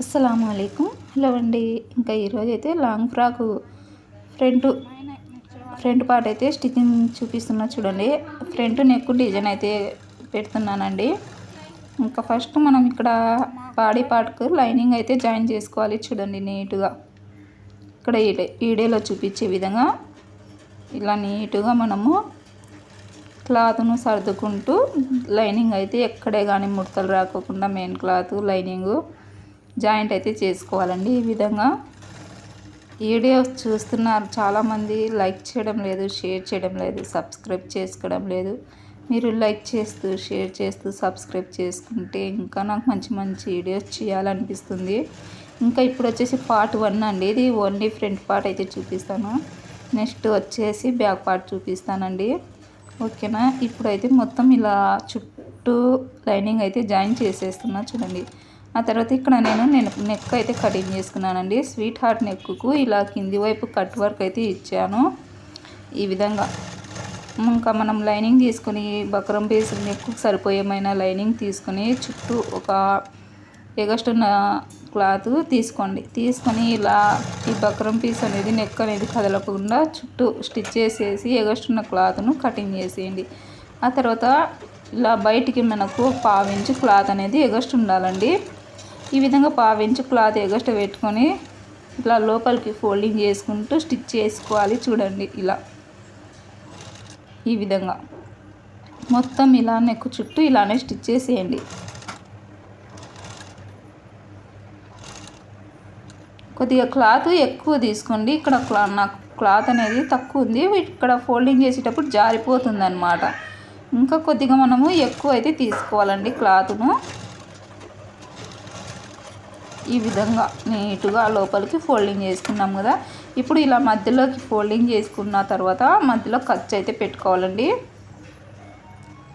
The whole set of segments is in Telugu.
అస్సలం అయికం హలో అండి ఇంకా ఈరోజు అయితే long frock front front part అయితే స్టిచ్చింగ్ చూపిస్తున్నా చూడండి. ఫ్రంట్ నెక్ డిజైన్ అయితే పెడుతున్నానండి. ఇంకా ఫస్ట్ మనం ఇక్కడ బాడీ పార్ట్కు లైనింగ్ అయితే జాయిన్ చేసుకోవాలి చూడండి నీట్గా. ఇక్కడ ఈడే ఈడేలో చూపించే విధంగా ఇలా నీట్గా మనము క్లాత్ను సర్దుకుంటూ లైనింగ్ అయితే ఎక్కడే కానీ ముడతలు రాకోకుండా మెయిన్ క్లాత్ లైనింగు జాయింట్ అయితే చేసుకోవాలండి ఈ విధంగా. వీడియో చూస్తున్నారు చాలామంది లైక్ చేయడం లేదు షేర్ చేయడం లేదు సబ్స్క్రైబ్ చేసుకోవడం లేదు. మీరు లైక్ చేస్తూ షేర్ చేస్తూ సబ్స్క్రైబ్ చేసుకుంటే ఇంకా నాకు మంచి మంచి వీడియోస్ చేయాలనిపిస్తుంది. ఇంకా ఇప్పుడు వచ్చేసి పార్ట్ వన్ అండి. ఇది ఓన్లీ ఫ్రంట్ పార్ట్ అయితే చూపిస్తాను. నెక్స్ట్ వచ్చేసి బ్యాక్ పార్ట్ చూపిస్తానండి. ఓకేనా? ఇప్పుడైతే మొత్తం ఇలా చుట్టూ లైనింగ్ అయితే జాయిన్ చేసేస్తున్నా చూడండి. ఆ తర్వాత ఇక్కడ నేను నేను నెక్ అయితే కటింగ్ చేసుకున్నానండి. స్వీట్ హార్ట్ నెక్కు ఇలా కింది వైపు కట్ వర్క్ అయితే ఇచ్చాను. ఈ విధంగా. ఇంకా మనం లైనింగ్ తీసుకొని బక్రం పీస్ నెక్కు సరిపోయేమైన లైనింగ్ తీసుకొని చుట్టూ ఒక ఎగస్టున్న క్లాత్ తీసుకోండి. తీసుకొని ఇలా ఈ బక్రం పీస్ అనేది నెక్ అనేది కదలకుండా చుట్టూ స్టిచ్ చేసేసి ఎగస్టున్న క్లాత్ను కటింగ్ చేసేయండి. ఆ తర్వాత ఇలా బయటికి మనకు పావించి క్లాత్ అనేది ఎగస్ట్ ఉండాలండి. ఈ విధంగా పావించి క్లాత్ ఎగస్ట్రా పెట్టుకొని ఇట్లా లోపలికి ఫోల్డింగ్ చేసుకుంటూ స్టిచ్ చేసుకోవాలి చూడండి ఇలా. ఈ విధంగా. మొత్తం ఇలా నెక్కు చుట్టూ ఇలానే స్టిచ్ చేసేయండి. కొద్దిగా క్లాత్ ఎక్కువ తీసుకోండి. ఇక్కడ క్లా నాకు క్లాత్ అనేది తక్కువ ఉంది. ఇక్కడ ఫోల్డింగ్ చేసేటప్పుడు జారిపోతుంది అనమాట ఇంకా కొద్దిగా మనము ఎక్కువ అయితే తీసుకోవాలండి క్లాత్ను. ఈ విధంగా నీట్గా లోపలికి ఫోల్డింగ్ చేసుకున్నాం కదా. ఇప్పుడు ఇలా మధ్యలోకి ఫోల్డింగ్ చేసుకున్న తర్వాత మధ్యలో ఖర్చు అయితే పెట్టుకోవాలండి.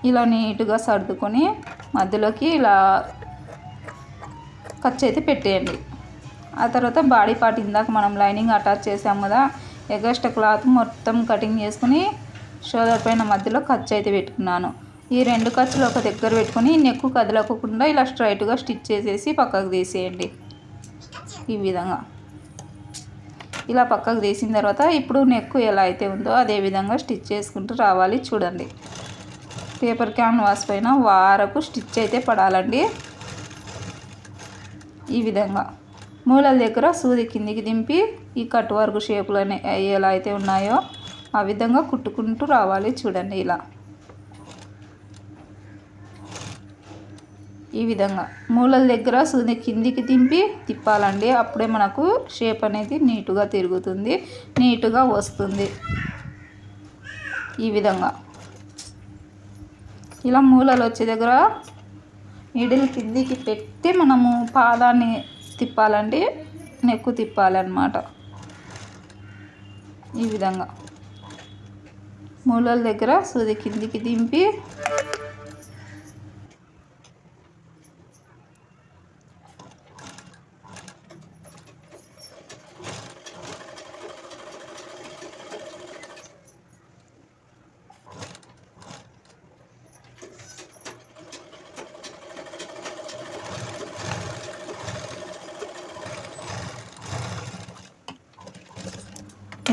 ఇలా నీట్గా సర్దుకొని మధ్యలోకి ఇలా ఖర్చు అయితే పెట్టేయండి. ఆ తర్వాత బాడీ పార్ట్ ఇందాక మనం లైనింగ్ అటాచ్ చేసాం కదా. ఎగస్ట్రా క్లాత్ మొత్తం కటింగ్ చేసుకుని షోల్డర్ పైన మధ్యలో ఖర్చు అయితే పెట్టుకున్నాను. ఈ రెండు ఖర్చులు ఒక దగ్గర పెట్టుకొని నెక్కు కదలకుండా ఇలా స్ట్రైట్గా స్టిచ్ చేసేసి పక్కకు తీసేయండి. ఈ విధంగా. ఇలా పక్కకు తీసిన తర్వాత ఇప్పుడు నెక్కు ఎలా అయితే ఉందో అదే విధంగా స్టిచ్ చేసుకుంటూ రావాలి చూడండి. పేపర్ క్యాన్వాస్ పైన వారకు స్టిచ్ అయితే పడాలండి. ఈ విధంగా. మూలల దగ్గర సూది కిందికి దింపి ఈ కట్ వర్క్ షేపులు ఎలా అయితే ఉన్నాయో ఆ విధంగా కుట్టుకుంటూ రావాలి చూడండి ఇలా. ఈ విధంగా. మూలల దగ్గర సూది కిందికి దింపి తిప్పాలండి. అప్పుడే మనకు షేప్ అనేది నీటుగా తిరుగుతుంది. నీటుగా వస్తుంది. ఈ విధంగా. ఇలా మూలలు వచ్చే దగ్గర నీడిల్ కిందికి పెట్టి మనము పాదాన్ని తిప్పాలండి. నెక్కు తిప్పాలన్నమాట. ఈ విధంగా. మూలల దగ్గర సూది కిందికి దింపి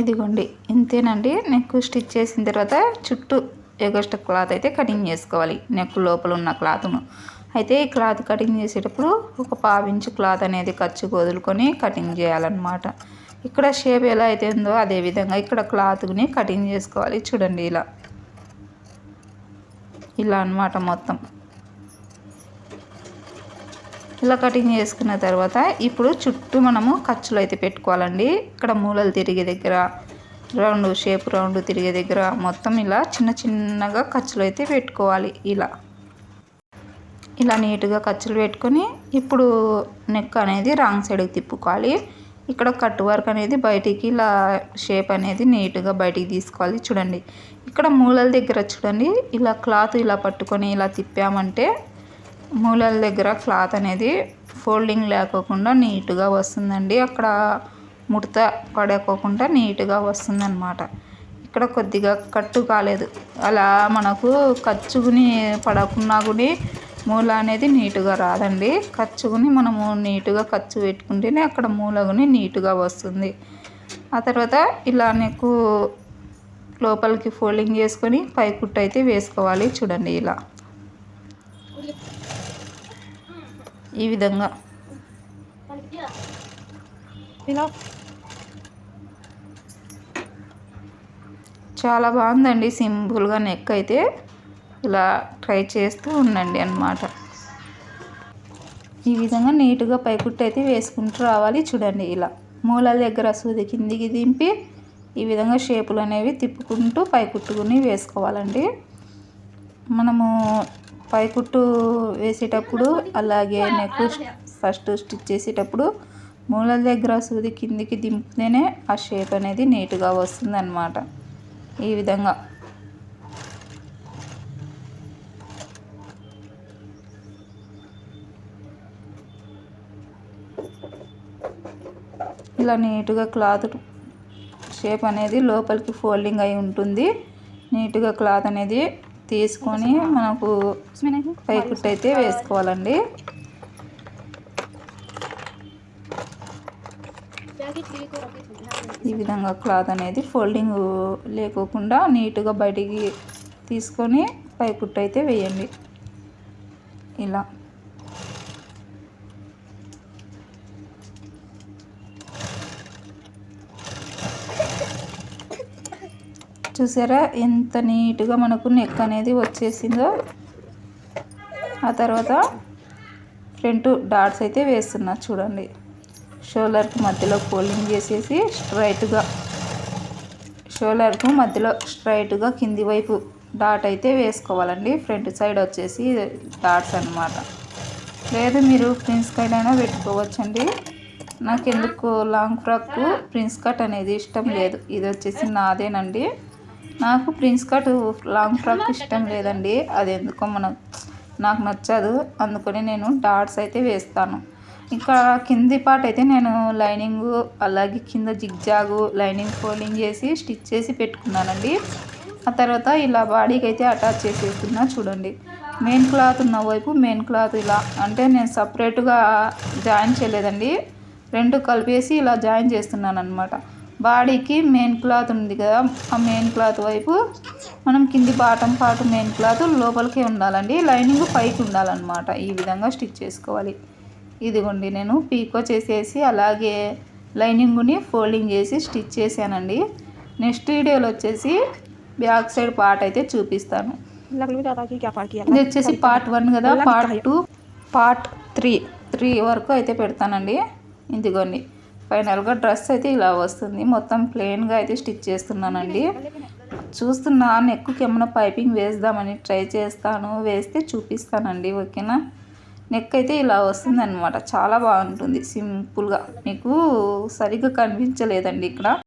ఇదిగోండి ఇంతేనండి. నెక్ స్టిచ్ చేసిన తర్వాత చుట్టూ ఎగస్ట్ క్లాత్ అయితే కటింగ్ చేసుకోవాలి నెక్ లోపల ఉన్న క్లాత్ను. అయితే ఈ క్లాత్ కటింగ్ చేసేటప్పుడు ఒక పావించు క్లాత్ అనేది ఖర్చుకు వదులుకొని కటింగ్ చేయాలన్నమాట. ఇక్కడ షేప్ ఎలా అయితే ఉందో అదే విధంగా ఇక్కడ క్లాత్ని కటింగ్ చేసుకోవాలి. చూడండి ఇలా. ఇలా అనమాట మొత్తం. ఇలా కటింగ్ చేసుకున్న తర్వాత ఇప్పుడు చుట్టూ మనము ఖర్చులు అయితే పెట్టుకోవాలండి. ఇక్కడ మూలలు తిరిగే దగ్గర రౌండ్ షేప్ రౌండ్ తిరిగే దగ్గర మొత్తం ఇలా చిన్న చిన్నగా ఖర్చులు అయితే పెట్టుకోవాలి ఇలా. ఇలా నీట్గా ఖర్చులు పెట్టుకొని ఇప్పుడు నెక్ అనేది రాంగ్ సైడ్కి తిప్పుకోవాలి. ఇక్కడ కట్ వర్క్ అనేది బయటికి ఇలా షేప్ అనేది నీట్గా బయటికి తీసుకోవాలి చూడండి. ఇక్కడ మూలల దగ్గర చూడండి ఇలా క్లాత్ ఇలా పట్టుకొని ఇలా తిప్పామంటే మూలల దగ్గర క్లాత్ అనేది ఫోల్డింగ్ లేకోకుండా నీట్గా వస్తుందండి. అక్కడ ముడత పడకోకుండా నీట్గా వస్తుందన్నమాట. ఇక్కడ కొద్దిగా కట్టు కాలేదు. అలా మనకు ఖర్చుకుని పడకున్నా కూడా మూల అనేది నీట్గా రాదండి. ఖర్చుకుని మనము నీట్గా ఖర్చు పెట్టుకుంటేనే అక్కడ మూలగుని నీట్గా వస్తుంది. ఆ తర్వాత ఇలా నీకు లోపలికి ఫోల్డింగ్ చేసుకొని పై కుట్టు అయితే వేసుకోవాలి చూడండి ఇలా. ఈ విధంగా. ఇలా చాలా బాగుందండి సింపుల్గా నెక్ అయితే. ఇలా ట్రై చేస్తూ ఉండండి అన్నమాట. ఈ విధంగా నీట్గా పైకుట్టు అయితే వేసుకుంటూ రావాలి. చూడండి ఇలా మూలల దగ్గర సూది కిందికి దింపి ఈ విధంగా షేపులు అనేవి తిప్పుకుంటూ పైకుట్టుకుని వేసుకోవాలండి. మనము పైకుట్టు వేసేటప్పుడు అలాగే నెక్ ఫస్ట్ స్టిచ్ చేసేటప్పుడు మూలల దగ్గర సూది కిందికి దింపితేనే ఆ షేప్ అనేది నీట్గా వస్తుంది అన్నమాట ఈ విధంగా. ఇలా నీట్గా క్లాత్ షేప్ అనేది లోపలికి ఫోల్డింగ్ అయి ఉంటుంది. నీట్గా క్లాత్ అనేది తీసుకొని మనకు పైకుట్టు అయితే వేసుకోవాలండి. ఈ విధంగా క్లాత్ అనేది ఫోల్డింగ్ లేకోకుండా నీట్గా బయటికి తీసుకొని పైకుట్టు అయితే వేయండి. ఇలా. చూసారా? ఎంత నీట్గా మనకు నెక్ అనేది వచ్చేసిందో. ఆ తర్వాత ఫ్రంట్ డాట్స్ అయితే వేస్తున్నా చూడండి. షోలర్కి మధ్యలో ఫోల్డింగ్ చేసేసి స్ట్రైట్గా షోలర్కు మధ్యలో స్ట్రైట్గా కింది వైపు డాట్ అయితే వేసుకోవాలండి. ఫ్రంట్ సైడ్ వచ్చేసి డాట్స్ అనమాట లేదు మీరు ప్రిన్స్ కట్ అయినా పెట్టుకోవచ్చండి. నాకు ఎందుకు లాంగ్ ఫ్రాక్ ప్రిన్స్ కట్ అనేది ఇష్టం లేదు. ఇది వచ్చేసి నాదేనండి. నాకు ప్రిన్స్ కట్ లాంగ్ ఫ్రాక్ ఇష్టం లేదండి. అది ఎందుకో మన నాకు నచ్చదు. అందుకని నేను డాట్స్ అయితే వేస్తాను. ఇంకా కింది పార్ట్ అయితే నేను లైనింగ్ అలాగే కింద జిగ్జాగు లైనింగ్ ఫోల్డింగ్ చేసి స్టిచ్ చేసి పెట్టుకున్నానండి. ఆ తర్వాత ఇలా బాడీకి అయితే అటాచ్ చేసేస్తున్నా చూడండి. మెయిన్ క్లాత్ ఉన్న వైపు మెయిన్ క్లాత్ ఇలా అంటే నేను సపరేట్గా జాయిన్ చేయలేదండి. రెండు కలిపేసి ఇలా జాయిన్ చేస్తున్నాను అనమాట బాడీకి మెయిన్ క్లాత్ ఉంది కదా ఆ మెయిన్ క్లాత్ వైపు మనం కింది బాటం పాటు మెయిన్ క్లాత్ లోపలికే ఉండాలండి. లైనింగ్ పైకి ఉండాలన్నమాట. ఈ విధంగా స్టిచ్ చేసుకోవాలి. ఇదిగోండి నేను పీకో చేసేసి అలాగే లైనింగ్ని ఫోల్డింగ్ చేసి స్టిచ్ చేశానండి. నెక్స్ట్ వీడియోలో వచ్చేసి బ్యాక్ సైడ్ పార్ట్ అయితే చూపిస్తాను. ఇది వచ్చేసి పార్ట్ వన్ కదా. Part two part three three వరకు అయితే పెడతానండి. ఇదిగోండి. ఫైనల్గా డ్రెస్ అయితే ఇలా వస్తుంది. మొత్తం ప్లెయిన్గా అయితే స్టిచ్ చేస్తున్నానండి. చూస్తున్నా నెక్కుకి ఏమైనా పైపింగ్ వేద్దామని ట్రై చేస్తాను. వేస్తే చూపిస్తానండి ఓకేనా? నెక్ అయితే ఇలా వస్తుంది అనమాట చాలా బాగుంటుంది సింపుల్గా. మీకు సరిగ్గా కనిపించలేదండి ఇక్కడ.